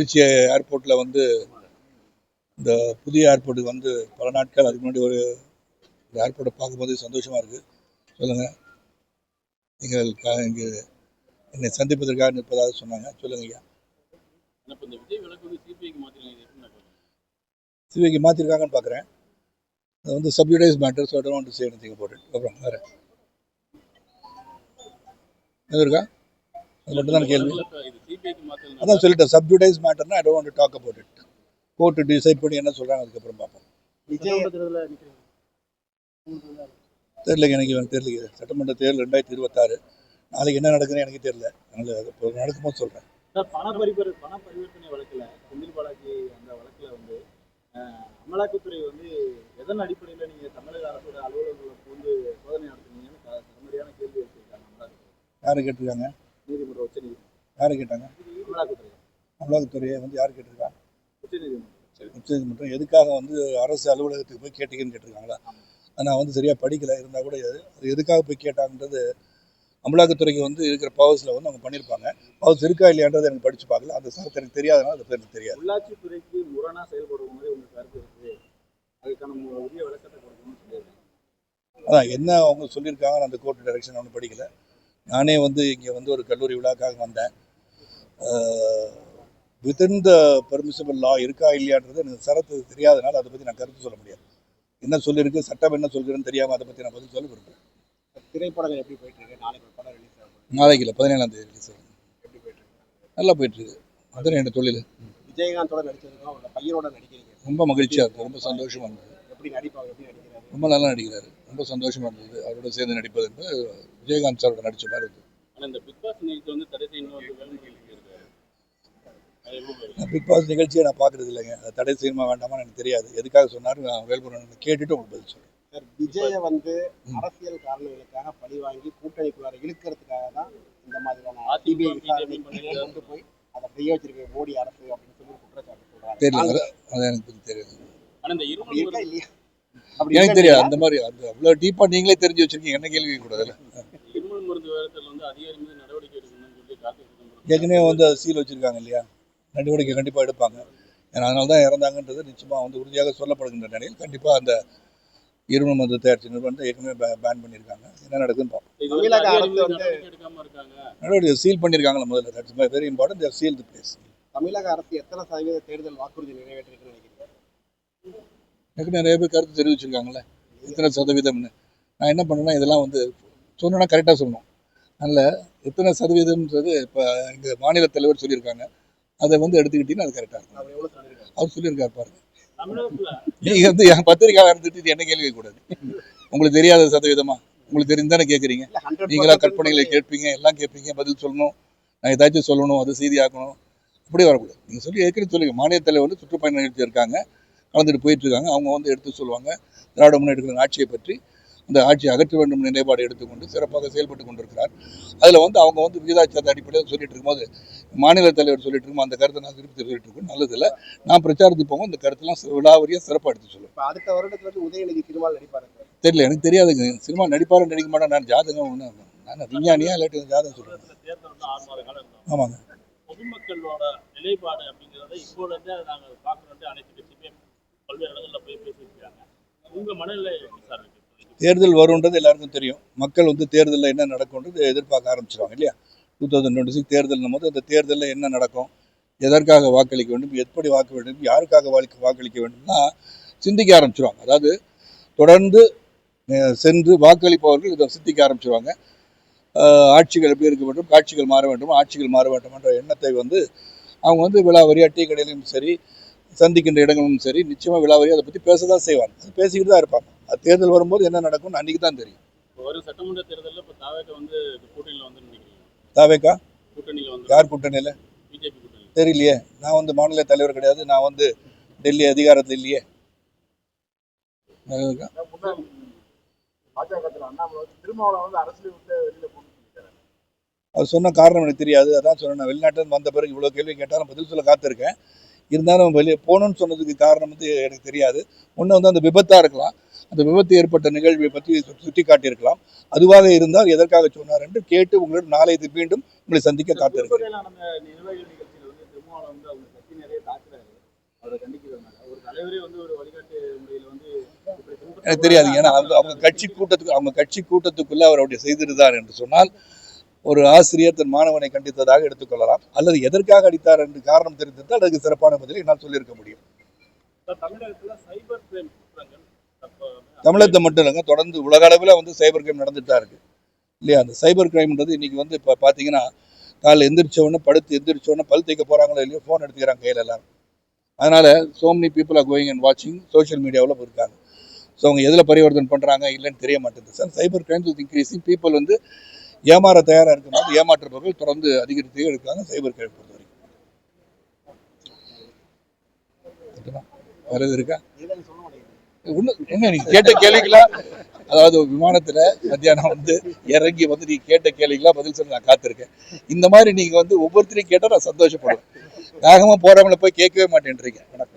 திருச்சி ஏர்போர்ட்டில் வந்து இந்த புதிய ஏர்போர்ட்டுக்கு வந்து பல நாட்கள் அதுக்கு முன்னாடி ஒரு ஏர்போர்ட்டை பார்க்கும்போது சந்தோஷமாக இருக்குது சொல்லுங்கள் நீங்கள் இங்கு என்னை சந்திப்பதற்காக நிற்பதாக சொன்னாங்க. சொல்லுங்க ஐயா. சிபிஐக்கு மாற்றிருக்காங்கன்னு பார்க்குறேன். அது வந்து sub judice matter so don't say anything about it. அப்புறம் வேறு. இருக்கா? அது மட்டும் தான் கேள்வி. அதான் சொல்லிட்டேன் sub judice மேட்டர்னா I don't talk about it court decide பண்ணி என்ன சொல்கிறாங்க அதுக்கப்புறம் பார்ப்போம். விஜய் தெரியலங்க எனக்கு எனக்கு தெரியல சட்டமன்ற தேர்தல் ரெண்டாயிரத்தி இருபத்தாறு. நாளைக்கு என்ன நடக்குதுன்னு எனக்கு தெரியல. அதனால அது நடக்கும்போது சொல்கிறேன் சார், பண பரிவர்த்தனை பண பரிவர்த்தனை வழக்குல செந்தில் பாலாஜி அந்த வழக்குல வந்து அமலாக்கத்துறை வந்து எதன் அடிப்படையில நீங்க தமிழக அரசோட அலுவலர்களுக்கு வந்து சோதனை நடத்துனீங்கன்னு சரியான கேள்வி வச்சிருக்காங்க யாரை கேட்டிருக்காங்க? யாரை கேட்டாங்க? அமலாக்கத்துறை அமலாக்கத்துறையை வந்து யார் கேட்டிருக்கா? உச்ச நீதிமன்றம் உச்சநீதிமன்றம். எதுக்காக வந்து அரசு அலுவலகத்துக்கு போய் கேட்டீங்கன்னு கேட்டிருக்காங்களா? நான் வந்து சரியாக படிக்கல. இருந்தால் கூட அது எதுக்காக போய் கேட்டாங்கன்றது அமலாக்கத்துறைக்கு வந்து இருக்கிற பவர்ஸில் வந்து அவங்க பண்ணியிருப்பாங்க பவர்ஸ் இருக்கா இல்லையான்றது எனக்கு படித்து பார்க்கல. அந்த சரத்து எனக்கு தெரியாதனால அது எனக்கு தெரியாது. உள்ளாட்சித்துறைக்கு முரணா செயல்படும் மாதிரி உங்களுக்கு கருத்து இருக்கு அதுக்கான உரிய விளக்கத்தை கொடுக்கணும்னு சொல்லியிருக்காங்க. அதான் என்ன அவங்க சொல்லியிருக்காங்க அந்த கோர்ட் டைரக்ஷன் ஒன்றும் படிக்கல. நானே வந்து இங்கே வந்து ஒரு கல்லூரி விழாக்காக வந்தேன். வித்தின் த பெர்மிசபிள் லா இருக்கா இல்லையான்றது எனக்கு சரத்து தெரியாதனால அதை பற்றி நான் கருத்து சொல்ல முடியாது. என்ன சொல்லியிருக்கு சட்டம் என்ன சொல்கிறேன்னு தெரியாமல் அதை பற்றி நான் பதில் சொல்ல விரும்புகிறேன் திரைப்படங்கள் எப்படி போயிட்டு இருக்கு? நாளைக்கு படம் ரிலீஸ் ஆகும் நாளைக்கு இல்லை பதினேழாம் தேதி ரிலீஸ் ஆகும் எப்படி போயிட்டு இருக்கு? நல்லா போயிட்டுருக்கு அதுதான் என்னோட தொழில். விஜயகாந்தோட நடிச்சதுக்கும் அவரோட பையனோட நடிக்கிறீங்க. ரொம்ப மகிழ்ச்சியாக இருக்குது ரொம்ப சந்தோஷமாக இருந்தது. எப்படி நடிப்பாங்க எப்படி நடிக்கிறாரு? ரொம்ப நல்லா நடிக்கிறாரு ரொம்ப சந்தோஷமாக இருந்தது. அவரோட சேர்ந்து நடிப்பது என்பது விஜயகாந்த் சாரோட நடித்த மாதிரி இருந்தது. ஆனா இந்த பிக் பாஸ் நிகழ்ச்சி வந்து தடை செய்யணும் ஒரு வேலைமுறை இருக்காரு அது எப்படி நான் பிக் பாஸ் நிகழ்ச்சியை நான் பார்க்குறது இல்லைங்க. அது தடை செய்யணுமா வேண்டாமான்னு எனக்கு தெரியாது. எதுக்காக சொன்னார் நான் வேல்முருகன் கேட்டுட்டு உங்களுக்கு பதில் சொல்கிறேன் சார் விஜய வந்து. அரசியல் காரணங்களுக்காக பழி வாங்கி கூட்டணிக்குள்ளார இழுக்கிறதுக்காக தான் இந்த மாதிரியான சிபிஐ பண்ணிருக்காரு. கொண்டு போய் அதை செய்ய வச்சிருக்க மோடி அரசு அப்படின்னு சொல்லி குற்றச்சாட்டு சொல்றாங்க தெரியல அது எனக்கு அப்படி எனக்கு தெரியாது? அந்த மாதிரி அந்த அவ்வளோ டீப்பாக நீங்களே தெரிஞ்சு வச்சிருக்கீங்க என்ன கேள்வி கூடாதுல்ல இருமல் மருந்து விவரத்தில் வந்து அதிகாரி மீது நடவடிக்கை எடுக்கணும்னு சொல்லி கார்த்திக் சிதம்பரம் ஏற்கனவே வந்து அது சீல் வச்சுருக்காங்க இல்லையா? நடவடிக்கை கண்டிப்பாக எடுப்பாங்க. ஏன்னா அதனால தான் இறந்தாங்கன்றது நிச்சயமாக வந்து உறுதியாக சொல்லப்படுகின்ற நிலையில் கண்டிப்பாக அந்த இருமல் மருந்து தயாரிச்சு நிறுவனத்தை ஏற்கனவே பேன் பண்ணியிருக்காங்க. என்ன நடக்குதுன்னு பார்ப்போம் இது வந்து தமிழக அதிகாரி அரசு மீது வந்து- நடவடிக்கை எடுக்காம இருக்காங்க. நடவடிக்கை சீல் பண்ணியிருக்காங்களா முதல்ல? That's very important there seal the place தமிழக அரசு எத்தனை சதவீத தேர்தல் வாக்குறுதி நிறைவேற்றிருக்குன்னு நினைக்கிறீங்க? எனக்கு நிறைய பேர் கருத்து தெரிவிச்சிருக்காங்களே எத்தனை சதவீதம்னு. நான் என்ன பண்ணேன்னா இதெல்லாம் வந்து சொன்னா கரெக்டாக சொல்லணும். அதனால் எத்தனை சதவீதம்ன்றது இப்போ எங்கள் மாநில தலைவர் சொல்லியிருக்காங்க. அதை வந்து எடுத்துக்கிட்டீங்கன்னா அது கரெக்டாக இருக்கும். அவர் சொல்லியிருக்காரு பாருங்க. நீங்கள் வந்து என் பத்திரிக்கையாளர் இருந்துட்டு என்ன கேள்வி கேட்கக்கூடாது உங்களுக்கு தெரியாத சதவீதமா? உங்களுக்கு தெரிந்து தானே கேட்குறீங்க நீங்களா கற்பனைகளை கேட்பீங்க எல்லாம் கேட்பீங்க பதில் சொல்லணும். நான் ஏதாச்சும் சொல்லணும் அது செய்தியாக்கணும் அப்படி வரக்கூடாது. நீங்கள் சொல்லி ஏற்கனவே சொல்லுங்க மாநில தலைவர் வந்து சுற்றுப்பயணம் நிகழ்ச்சி இருக்காங்க. கலந்துட்டு போயிட்டு இருக்காங்க. அவங்க வந்து எடுத்து சொல்லுவாங்க. திராவிட முன்னேற்ற ஆட்சியை பற்றி அந்த ஆட்சியை அகற்ற வேண்டும் என்ற நிலைப்பாடு எடுத்துக்கொண்டு சிறப்பாக செயல்பட்டு கொண்டிருக்கிறார். அதில் வந்து அவங்க வந்து விகிதாச்சார அடிப்படையில் சொல்லிட்டு இருக்கும்போது மாநில தலைவர் சொல்லிட்டு இருக்கும் அந்த கருத்தை நான் திருப்பி சொல்லிட்டு இருக்கோம் நல்லது இல்லை. நான் பிரச்சாரத்துக்கு போகும் இந்த கருத்தெல்லாம் விடாவரியாக சிறப்பாக எடுத்து சொல்லுவேன். இப்ப அடுத்த வருடத்துல வந்து உதயநிதி சினிமாவில் நடிப்பாரு? தெரியல எனக்கு தெரியாதுங்க. சினிமா நடிப்பாரும் நடிக்க மாட்டேன் நான் ஜாதகம் ஒன்று நான் விஞ்ஞானியா இல்லாட்டி ஜாதகம் சொல்கிறேன் ஆமாங்க. பொதுமக்களோட நிலைப்பாடு அப்படிங்கிறத இப்போல இருந்தே நாங்கள் பார்க்கறது அனைத்து கட்சியுமே பல்வேறு இடங்கள்ல போய் பேசியிருக்காங்க உங்க மனநிலை சார்? தேர்தல் வரும்ன்றது எல்லாருக்கும் தெரியும். மக்கள் வந்து தேர்தலில் என்ன நடக்கும்ன்றது எதிர்பார்க்க ஆரம்பிச்சிருவாங்க இல்லையா? டூ தௌசண்ட் டுவெண்ட்டி சிக்ஸ் தேர்தல்னும் போது அந்த தேர்தலில் என்ன நடக்கும் எதற்காக வாக்களிக்க வேண்டும் எப்படி வாக்கு வேண்டும் யாருக்காக வாக்கு வாக்களிக்க வேண்டும்னா சிந்திக்க ஆரம்பிச்சிருவாங்க. அதாவது தொடர்ந்து சென்று வாக்களிப்பவர்கள் இதை சிந்திக்க ஆரம்பிச்சிருவாங்க. ஆட்சிகள் எப்படி இருக்க வேண்டும் காட்சிகள் மாற வேண்டும் ஆட்சிகள் மாற வேண்டும் என்ற எண்ணத்தை வந்து அவங்க வந்து விழாவரியா டீ கடையிலும் சரி சந்திக்கின்ற இடங்களும் சரி நிச்சயமாக விழாவரியா அதை பற்றி பேச தான் செய்வாங்க. அது பேசிக்கிட்டு தான் இருப்பாங்க. தேர்தல் வரும்போது என்ன நடக்கும்னு அன்றைக்கி தான் தெரியும். வரும் சட்டமன்ற தேர்தலில் இப்போ தாவேக்க வந்து கூட்டணியில் வந்து நினைக்கிறீங்க தாவேக்கா? கூட்டணியில் வந்து யார் கூட்டணியில்? பிஜேபி கூட்டணி. தெரியலையே. நான் வந்து மாநில தலைவர் கிடையாது. நான் வந்து டெல்லி அதிகாரத்தில் இல்லையே. அவர் சொன்ன காரணம் எனக்கு தெரியாது. அதான் சொன்னேன். நான் வெளிநாட்டில் வந்த பிறகு இவ்வளோ கேள்வி கேட்டாலும் பதில் சொல்ல காத்திருக்கேன். இருந்தாலும் வெளியே போகணும்னு சொன்னதுக்கு காரணம் வந்து எனக்கு தெரியாது. ஒன்று வந்து அந்த விபத்தாக இருக்கலாம். அந்த விபத்து ஏற்பட்ட நிகழ்வை பற்றி சுட்டி காட்டியிருக்கலாம் அதுவாக இருந்தால் எதற்காக சொன்னார் என்று கேட்டு உங்களிடம் நாளை மீண்டும் உங்களை சந்திக்க காத்திருக்கிறேன். எனக்கு தெரியாது. ஏன்னா அவங்க அவங்க கட்சி கூட்டத்துக்கு அவங்க கட்சி கூட்டத்துக்குள்ள அவர் அப்படி செய்திருந்தார் என்று சொன்னால் ஒரு ஆசிரியர் தன் மாணவனை கண்டித்ததாக எடுத்துக்கொள்ளலாம். அல்லது எதற்காக அடித்தார் என்று காரணம் தெரிந்திருந்தால் அதுக்கு சிறப்பான பதிலை என்னால் சொல்லியிருக்க முடியும். தமிழகத்துல சைபர் கிரைம் குற்றங்கள் தமிழகத்தை மட்டும் இல்லைங்க தொடர்ந்து உலக அளவில் வந்து சைபர் கிரைம் நடந்துட்டு தான் இருக்கு. இல்லையா? அந்த சைபர் கிரைம்ன்றது இன்னைக்கு வந்து இப்போ பார்த்தீங்கன்னா காலைல எந்திரிச்ச உடனே படுத்து எந்திரிச்சோடனே பல் தைக்க போகிறாங்களோ இல்லையோ ஃபோன் எடுத்துக்கிறாங்க கையில் எல்லாரும். அதனால so many people are going and வாட்சிங் சோஷியல் மீடியாவில் இருக்காங்க. ஸோ அவங்க எதில் பரிவர்த்தனை பண்ணுறாங்க இல்லைன்னு தெரிய மாட்டேங்குது. Sir cyber crimes is increasing people வந்து ஏமாற தயாராக இருக்கும்போது ஏமாற்றுபவர்கள் தொடர்ந்து அதிகரித்தே இருக்காங்க சைபர் கிரைம் பொறுத்த வரைக்கும் வேறு எது இருக்கா? ஒண்ணு என்ன நீங்க கேட்ட கேள்விக்கெல்லாம் அதாவது விமானத்துல மத்தியானம் வந்து இறங்கி வந்து நீங்க கேட்ட கேள்விக்கெல்லாம் பதில் சொல்ல நான் காத்திருக்கேன். இந்த மாதிரி நீங்க வந்து ஒவ்வொருத்தரையும் கேட்டா நான் சந்தோஷப்படுவேன். வேகமா போறவங்கள போய் கேட்கவே மாட்டேன்றீங்க. வணக்கம்